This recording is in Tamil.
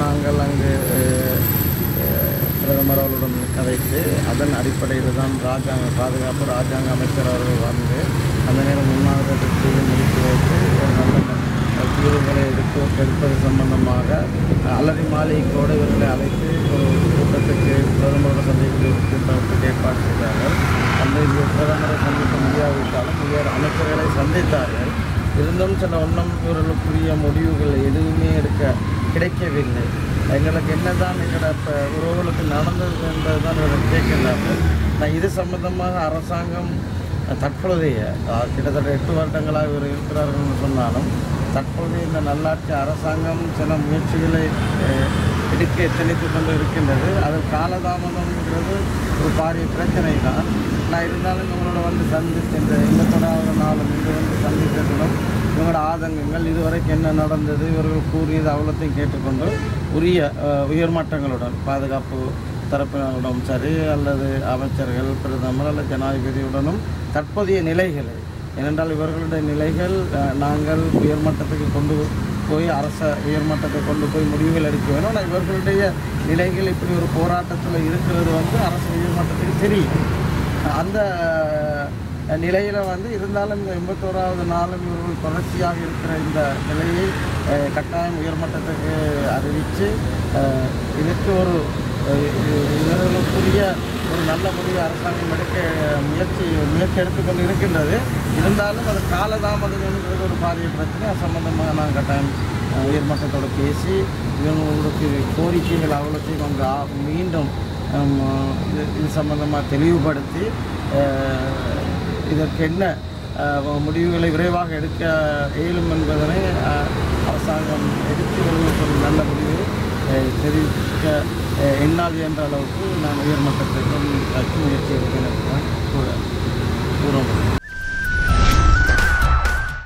நாங்கள் அங்கு பிரதமர் அவர்களுடன் கதைத்து அதன் அடிப்படையில் தான் ராஜாங்க பாதுகாப்பு ராஜாங்க அமைச்சர் அவர்கள் வந்து அந்த நேரம் உண்ணாவிரத முடித்து வைத்து ஒரு நல்ல தீர்வுகளை எடுத்து எடுப்பது சம்பந்தமாக அலரி மாளிகையோடு இவர்களை அழைத்து ஒரு கூட்டத்துக்கு பிரதமரோட சந்திப்பு கூட்டத்துக்கு ஏற்பாடு செய்தார்கள். அந்த பிரதமரை சந்திக்க முடியாவிட்டாலும் உயர் அமைச்சர்களை சந்தித்தார்கள். இருந்தும் சில ஒன்றும் இவர்களுக்குரிய முடிவுகள் எதுவுமே எடுக்க கிடைக்கவில்லை. எங்களுக்கு என்னதான் எங்களோட இப்போ உறவுகளுக்கு நடந்தது என்பது தான் இவர்கள் கேட்கின்றார்கள் நான் இது சம்பந்தமாக அரசாங்கம் தற்பொழுதைய கிட்டத்தட்ட எட்டு வருடங்களாக இவர் இருக்கிறார்கள் என்று சொன்னாலும் தற்போதைய இந்த நல்லாட்சி அரசாங்கம் சில முயற்சிகளை எடுக்க எத்தனைத்து கொண்டு இருக்கின்றது. அது காலதாமதம்ங்கிறது ஒரு பாரிய பிரச்சனை தான் நான் இருந்தாலும் உங்களோட வந்து சந்தித்து இந்த எண்பத்தொடாவது நாளும் இங்கு வந்து சந்தித்ததிலும் இவங்களோட ஆதங்கங்கள் இதுவரைக்கும் என்ன நடந்தது இவர்கள் கூறியது அவ்வளோத்தையும் கேட்டுக்கொண்டு உரிய உயர்மட்டங்களுடன் பாதுகாப்பு தரப்பினருடன் சரி அல்லது அமைச்சர்கள் பிரதமர் அல்லது ஜனாதிபதியுடனும் தற்போதைய நிலைகளை ஏனென்றால் இவர்களுடைய நிலைகள் நாங்கள் உயர்மட்டத்துக்கு கொண்டு போய் அரச உயர்மட்டத்தை கொண்டு போய் முடிவுகள் எடுக்க வேணும் ஆனால் இவர்களுடைய நிலைகள் இப்படி ஒரு போராட்டத்தில் இருக்கிறது வந்து அரசு உயர்மட்டத்துக்கு தெரியும் அந்த நிலையில் வந்து இருந்தாலும் இந்த எண்பத்தோராவது நாளும் இவர்கள் தொடர்ச்சியாக இருக்கிற இந்த நிலையை கட்டாயம் உயர்மட்டத்துக்கு அறிவித்து இதற்கு ஒரு இவர்களுக்குரிய ஒரு நல்ல முடிவு அரசாங்கம் எடுக்க முயற்சி முயற்சி எடுத்துக்கொண்டு இருக்கின்றது இருந்தாலும் அது காலதாமதம் என்கிறது ஒரு பாரிய பிரச்சனை. அது சம்பந்தமாக நான் கட்டாயம் உயர்மட்டத்தோடு பேசி இவங்களுக்கு கோரிக்கைகள் அவ்வளோத்தையும் அவங்க மீண்டும் இது இது சம்பந்தமாக தெளிவுபடுத்தி இதற்கு என்ன முடிவுகளை விரைவாக எடுக்க இயலும் என்பதனை அரசாங்கம் எடுத்து இவர்களுக்கு நல்ல முடிவை. தெரிவிக்க என்னால் என்ற அளவுக்கு நான் உயர்மட்டத்திற்கும் முயற்சி எடுக்கிறேன் கூட